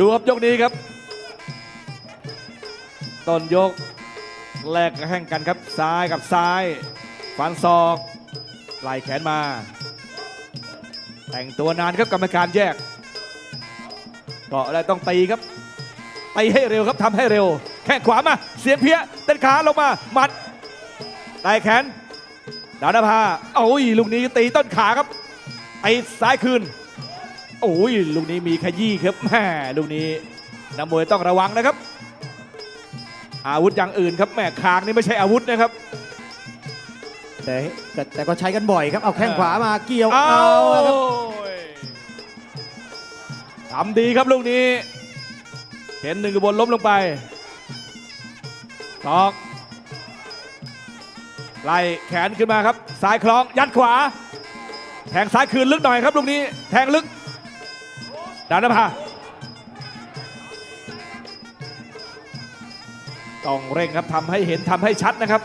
ดูครับยกนี้ครับ ต้นยกแลกแข่งกันครับ ซ้ายกับซ้าย ฟันศอกไหล่แขนมา แต่งตัวนานครับกรรมการแยกเกาะแล้วต้องตีครับตีให้เร็วครับทำให้เร็ว แข้งขวามา เสียงเพี้ยเต้นขาลงมาหมัดไต่แขนดาวนภาโอ้ยลูกนี้ตีต้นขาครับไอ้ซ้ายคืน โอ้ยลูกนี้มีขยี้ครับแหม่ลูกนี้นักมวยต้องระวังนะครับ อาวุธอย่างอื่นครับแหม่คางนี่ไม่ใช่อาวุธนะครับ แต่แต่แต่ก็ใช้กันบ่อยครับ เอาแข้งขวามาเกี่ยวเอาเอาแล้วครับทำดีครับลูกนี้ เห็นหนึ่งกระบนล้มลงไปตอกไล่แขนขึ้นมาครับ ซ้ายคล้องยัดขวา แทงซ้ายคืนลึกหน่อยครับลูกนี้ แทงลึก ดานภาต้องเร่งครับทำให้เห็นทำให้ชัดนะครับ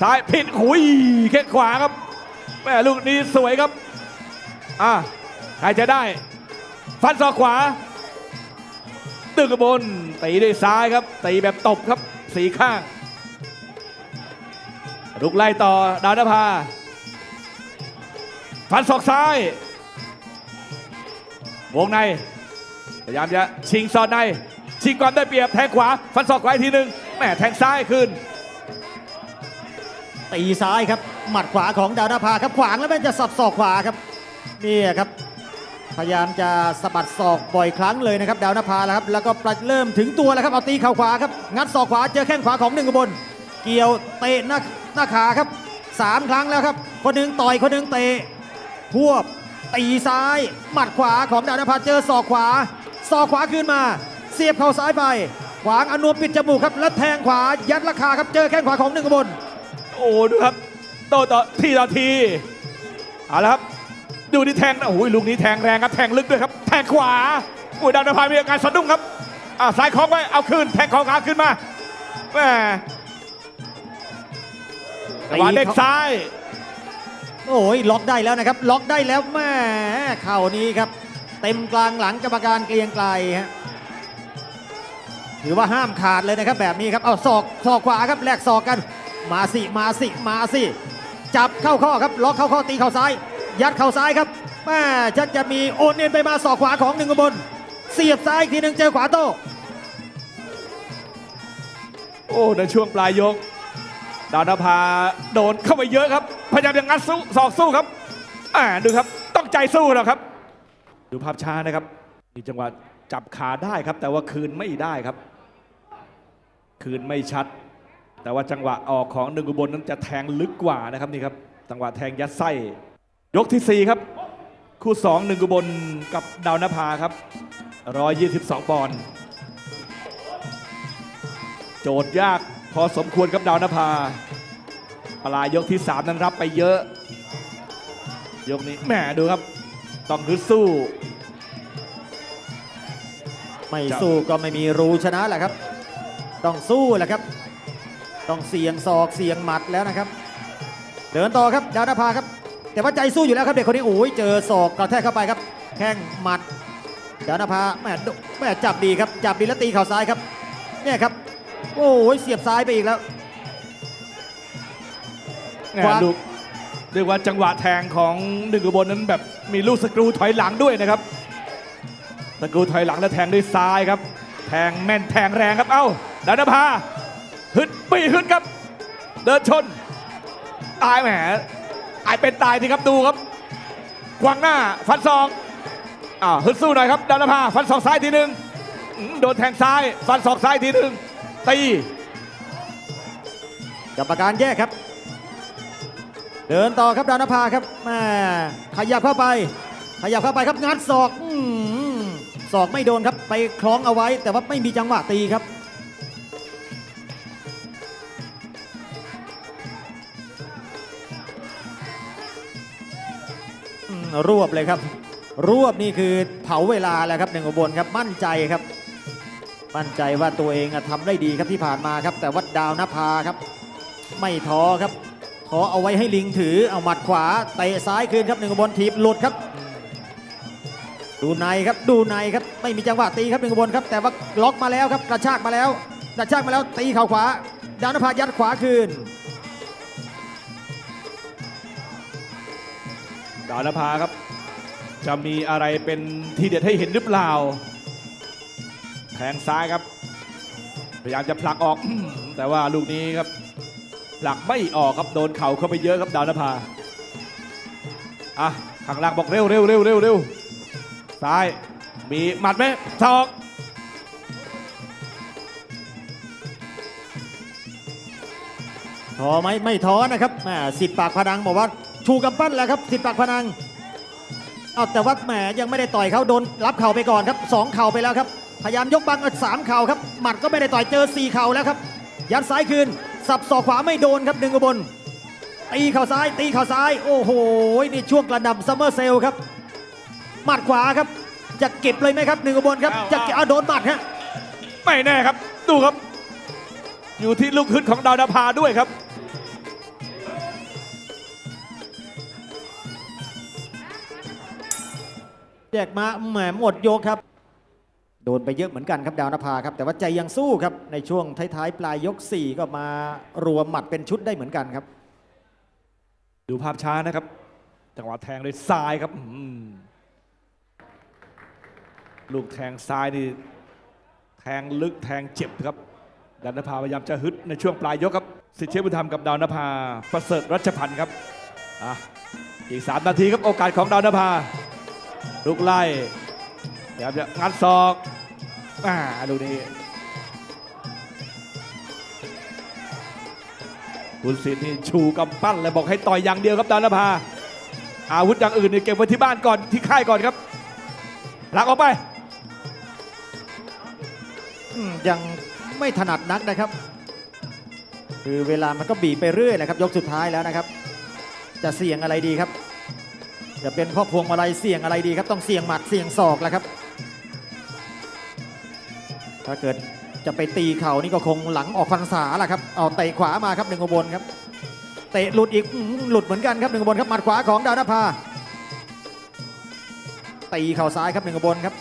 ซ้ายผิดหุยแค่ขวาครับแม่ลูกนี้สวยครับอะใครจะได้ ฟันศอกขวา ตึกระบนตีด้วยซ้ายครับตีแบบตบครับสีข้างลุกไล่ต่อดาวนภาฟันศอกซ้าย วงในพยายามจะชิงซอนใน ชิงก่อนได้เปรียบแทงขวา ฟันศอกขวาอีกทีหนึ่งแม่แทงซ้ายคืนตีซ้ายครับ หมัดขวาของดาวนภาครับขวางแล้วมันจะสับศอกขวาครับนี่ครับ พยายามจะสะบัดศอกบ่อยครั้งเลยนะครับ ดาวนภาแล้วครับแล้วก็ประเริ่มถึงตัวแล้วครับเอาตีเข่าขวาครับงัดศอกขวาเจอแข้งขวาของหนึ่งกบนเกี่ยวเตะหน้าหน้าขาครับสามครั้งแล้วครับ คนหนึ่งต่อยคนหนึ่งเตะพวบ ตีซ้าย หมัดขวาของดาวนภาเจอศอกขวาศอกขวาคืนมา เสียบเข่าซ้ายไป ขวางอนุปิดจมูกครับแล้วแทงขวายัดราคาครับเจอแข้งขวาของหนึ่งกระบนโอ้ดูครับโตต่อทีต่อทีเอาละครับ ดูนี่แทงโอ้ยลูกนี้แทงแรงครับแทงลึกด้วยครับ แทงขวาโอ้ยดาวนภามีอาการสะดุ้งครับอ่าซ้ายคล้องไว้เอาคืนแทงของขาขึ้นมาแหม่จังหวะเด้งซ้าย โอ้ยล็อกได้แล้วนะครับ ล็อกได้แล้วแม่เข่านี้ครับ เต็มกลางหลังกรรมการเกรียงไกลฮะถือว่าห้ามขาดเลยนะครับแบบนี้ครับเอาศอกศอกขวาครับแลกศอกกัน มาสิมาสิมาสิจับเข้าข้อครับล็อกเข้าข้อตีเข่าซ้าย ยัดเข่าซ้ายครับแม่ชักจะมีโอนเอ็นไปมาศอกขวาของหนึ่งกบนเสียบซ้ายอีกทีหนึ่งเจอขวาโต้โอ้ในช่วงปลายยก ดาวนภาโดนเข้าไปเยอะครับ พยายามจะงัดสู้ศอกสู้ครับ อ่าดูครับต้องใจสู้แล้วครับ ดูภาพช้านะครับมีจังหวะจับขาได้ครับ แต่ว่าคืนไม่ได้ครับ คืนไม่ชัด แต่ว่าจังหวะออกของหนึ่งอุบลนั้นจะแทงลึกกว่านะครับนี่ครับจังหวะแทงยัดไส้ ยกที่สี่ครับ คู่สองหนึ่งอุบลกับดาวนภาครับ 122 ปอนด์โจทย์ยาก พอสมควรครับดาวนภาปลายยกที่ 3 นั้นรับไปเยอะ ยกนี้แหมดูครับ ต้องฮึดสู้ ไม่สู้ก็ไม่มีรู้ชนะแหละครับ ต้องสู้แหละครับ ต้องเสียงศอกเสียงหมัดแล้วนะครับ เดินต่อครับดาวนภาครับ แต่ว่าใจสู้อยู่แล้วครับเด็กคนนี้โอ้ยเจอศอกกระแทกเข้าไปครับ แข้งหมัดดาวนภาแม่ดุแม่จับดีครับจับดีแล้วตีเข่าซ้ายครับเนี่ยครับ โอ้ยเสียบซ้ายไปอีกแล้ว แหม่ขวา ลูกเรียกว่าจังหวะแทงของหนึ่งอุบลนั้นแบบมีลูกสกรูถอยหลังด้วยนะครับสกรูถอยหลังแล้วแทงด้วยซ้ายครับ แทงแม่นแทงแรงครับเอ้าดาวนภาฮึดปีฮึดครับ เดินชนตายแหมตายเป็นตายทีครับดูครับขวางหน้าฟันศอกอ่าวฮึดสู้หน่อยครับดาวนภาฟันศอกซ้ายทีหนึ่งอื้อโดนแทงซ้าย ฟันศอกซ้ายทีหนึ่ง ตีกรรมการแยกครับ เดินต่อครับดาวนภาครับแม่ขยับเข้าไป ขยับเข้าไปครับงัดศอกอศอกไม่โดนครับไปคล้องเอาไว้ แต่ว่าไม่มีจังหวะตีครับรวบเลยครับ รวบนี่คือเผาเวลาแล้วครับหนึ่งอุบลครับมั่นใจครับ มั่นใจว่าตัวเองอะทำได้ดีครับที่ผ่านมาครับ แต่ว่าดาวนภาครับ ไม่ท้อครับท้อเอาไว้ให้ลิงถือเอาหมัดขวาเตะซ้ายคืนครับหนึ่งบลทีบหลุดครับ ดูในครับดูในครับไม่มีจังหวะตีครับหนึ่งบลครับ แต่ว่าล็อกมาแล้วครับกระชากมาแล้วกระชากมาแล้วตีเข่าขวา ดาวนภายัดขวาคืนดาวนภาครับ จะมีอะไรเป็นทีเด็ดให้เห็นหรือเปล่า แทงซ้ายครับ พยายามจะผลักออก แต่ว่าลูกนี้ครับผลักไม่ออกครับโดนเข่าเข้าไปเยอะครับดาวนภาอะข้างล่างบอกเร็วเร็วเร็วเร็วเร็วซ้ายมีหมัดไหมศอกท้อไหมไม่ท้อนะครับแหมสิทธิ์ปากพนังบอกว่าชูกำปั้นแล้วครับสิทธิ์ปากพนังเอาแต่ว่าแหมยังไม่ได้ต่อยเขาโดนรับเข่าไปก่อนครับสองเข่าไปแล้วครับ พยายามยกบังเอาสามเข่าครับ หมัดก็ไม่ได้ต่อยเจอสี่เข่าแล้วครับ ยัดซ้ายคืน สับศอกขวาไม่โดนครับหนึ่งอุบล ตีเข่าซ้าย ตีเข่าซ้าย โอ้โห นี่ช่วงกระหน่ำซัมเมอร์เซลครับ หมัดขวาครับ จะเก็บเลยไหมครับหนึ่งอุบลครับ จะเก็บเอาโดนหมัดฮะ ไม่แน่ครับ ดูครับ อยู่ที่ลูกขึ้นของดาวนภาด้วยครับแยกมาแหมหมดยกครับ โดนไปเยอะเหมือนกันครับดาวนภาครับแต่ว่าใจยังสู้ครับในช่วงท้ายๆปลายยก 4 ก็มารวมหมัดเป็นชุดได้เหมือนกันครับ ดูภาพช้านะครับ จังหวะแทงด้วยซ้ายครับลูกแทงซ้ายนี่แทงลึกแทงเจ็บครับดาวนภาพยายามจะฮึดในช่วงปลายยกครับ สิทธิเชฟบุญธรรมกับดาวนภาประเสริฐรัชพันธ์ครับอะอีก 3 นาทีครับโอกาสของดาวนภาลูกไล่ พยายามจะงัดศอกอ่าลูนี้คุณสิทธิ์นี่ชูกำปั้นเลยบอกให้ต่อยอย่างเดียวครับดาวนภาอาวุธอย่างอื่นนี่เก็บไว้ที่บ้านก่อนที่ค่ายก่อนครับหลักออกไปยังไม่ถนัดนักนะครับ คือเวลามันก็บีบไปเรื่อยแหละครับ ยกสุดท้ายแล้วนะครับ จะเสี่ยงอะไรดีครับจะเป็นพ่อพวงมาลัยเสี่ยงอะไรดีครับ ต้องเสี่ยงหมัดเสี่ยงศอกแหละครับ ถ้าเกิดจะไปตีเข่านี่ก็คงหลังออกฟันษาแหละครับ เอาเตะขวามาครับหนึ่งอุบลครับ เตะหลุดอีกหลุดเหมือนกันครับหนึ่งอุบลครับหมัดขวาของดาวนภาตีเข่าซ้ายครับหนึ่งอุบลครับ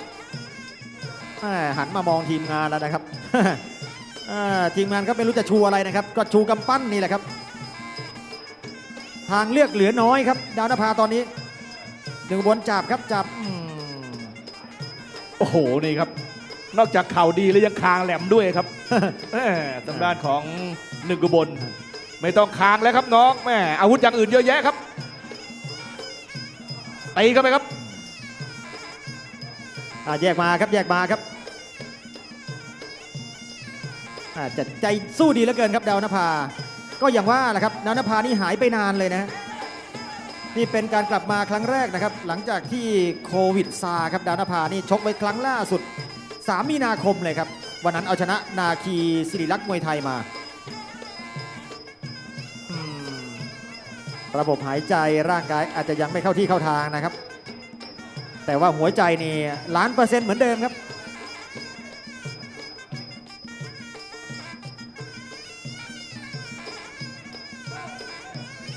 หันมามองทีมงานแล้วนะครับทีมงานก็ไม่รู้จะชูอะไรนะครับ ก็ชูกำปั้นนี่แหละครับ ทางเลือกเหลือน้อยครับ ดาวนภาตอนนี้หนึ่งบนจับครับจับโอ้โหนี่ครับ นอกจากเข่าดีแล้วยังคางแหลมด้วยครับแม่ทางด้านของหนึ่งกุบลไม่ต้องคางแล้วครับน้องแม่อาวุธอย่างอื่นเยอะแยะครับตีเข้าไปครับอ่าแยกมาครับแยกมาครับอ่าจะใจสู้ดีเหลือเกินครับดาวนภา ก็อย่างว่าแหละครับดาวนภานี่หายไปนานเลยนะ นี่เป็นการกลับมาครั้งแรกนะครับ หลังจากที่โควิดซาครับดาวนภานี่ชกไปครั้งล่าสุด 3 มีนาคมเลยครับ วันนั้นเอาชนะนาคีสิริลักษณ์มวยไทยมาอืมระบบหายใจร่างกายอาจจะยังไม่เข้าที่เข้าทางนะครับ แต่ว่าหัวใจนี่ล้านเปอร์เซ็นต์เหมือนเดิมครับ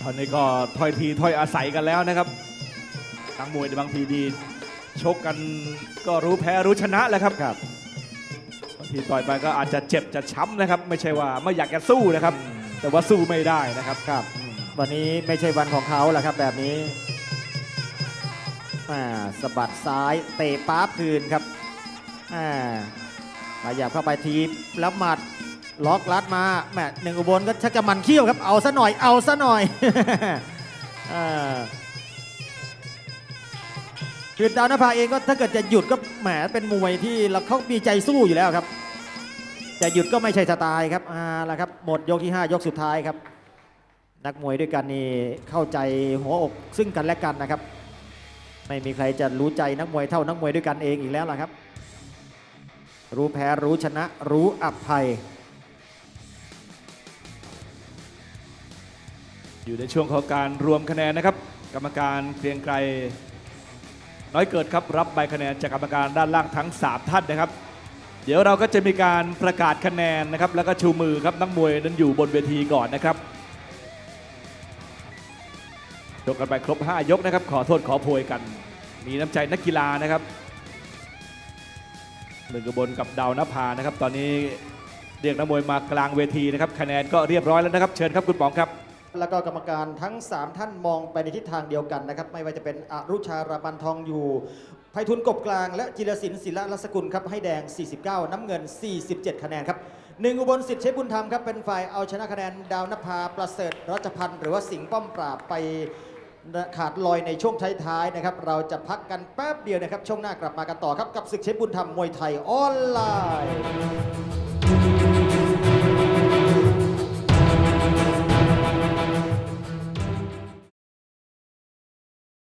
ตอนนี้ก็ถ้อยทีถ้อยอาศัยกันแล้วนะครับนักมวยในบางทีดี ชกกันก็รู้แพ้รู้ชนะแหละครับครับบางทีต่อยไปก็อาจจะเจ็บจะช้ำนะครับ ไม่ใช่ว่าไม่อยากจะสู้นะครับ แต่ว่าสู้ไม่ได้นะครับครับ วันนี้ไม่ใช่วันของเขาแหละครับแบบนี้อ่าสะบัดซ้ายเตะปั๊บคืนครับอ่าขยับเข้าไปทีบแล้วหมัดล็อกลัดมาแหมหนึ่งอุบลก็ชักจะมันเขี้ยวครับเอาซะหน่อยเอาซะหน่อยอ่า คือดาวนภาเองก็ถ้าเกิดจะหยุดก็แหมเป็นมวยที่เราเขามีใจสู้อยู่แล้วครับ จะหยุดก็ไม่ใช่สไตล์ครับอ่าละครับหมดยกที่ 5 ยกสุดท้ายครับ นักมวยด้วยกันนี่เข้าใจหัวอกซึ่งกันและกันนะครับ ไม่มีใครจะรู้ใจนักมวยเท่านักมวยด้วยกันเองอีกแล้วล่ะครับ รู้แพ้รู้ชนะรู้อภัย อยู่ในช่วงของการรวมคะแนนนะครับ กรรมการเกรียงไกร น้อยเกิดครับรับใบคะแนนจากกรรมการด้านล่างทั้ง 3 ท่านนะครับ เดี๋ยวเราก็จะมีการประกาศคะแนนนะครับ แล้วก็ชูมือครับนักมวยนั้นอยู่บนเวทีก่อนนะครับยกกันไปครบ 5 ยกนะครับ ขอโทษขอโพยกัน มีน้ำใจนักกีฬานะครับหนึ่งกบลกับดาวนภานะครับ ตอนนี้เรียกนักมวยมากลางเวทีนะครับ คะแนนก็เรียบร้อยแล้วนะครับ เชิญครับคุณป๋องครับ แล้วก็กรรมการทั้ง 3 ท่านมองไปในทิศทางเดียวกันนะครับ ไม่ว่าจะเป็นอรุชาราบันทองอยู่ไพฑุลกบกลาง และจิรศิลป์ศิลรัศกุลครับให้แดง 49 น้ำเงิน 47 คะแนนครับหนึ่งอุบลสิทธิ์เชฟบุญธรรมครับเป็นฝ่ายเอาชนะคะแนนดาวนภาประเสริฐรัชพันธ์หรือว่าสิงห์ป้อมปราบไปขาดลอยในช่วงท้ายๆนะครับ เราจะพักกันแป๊บเดียวนะครับ ช่วงหน้ากลับมากันต่อครับ กับศึกเชฟบุญธรรมมวยไทยออนไลน์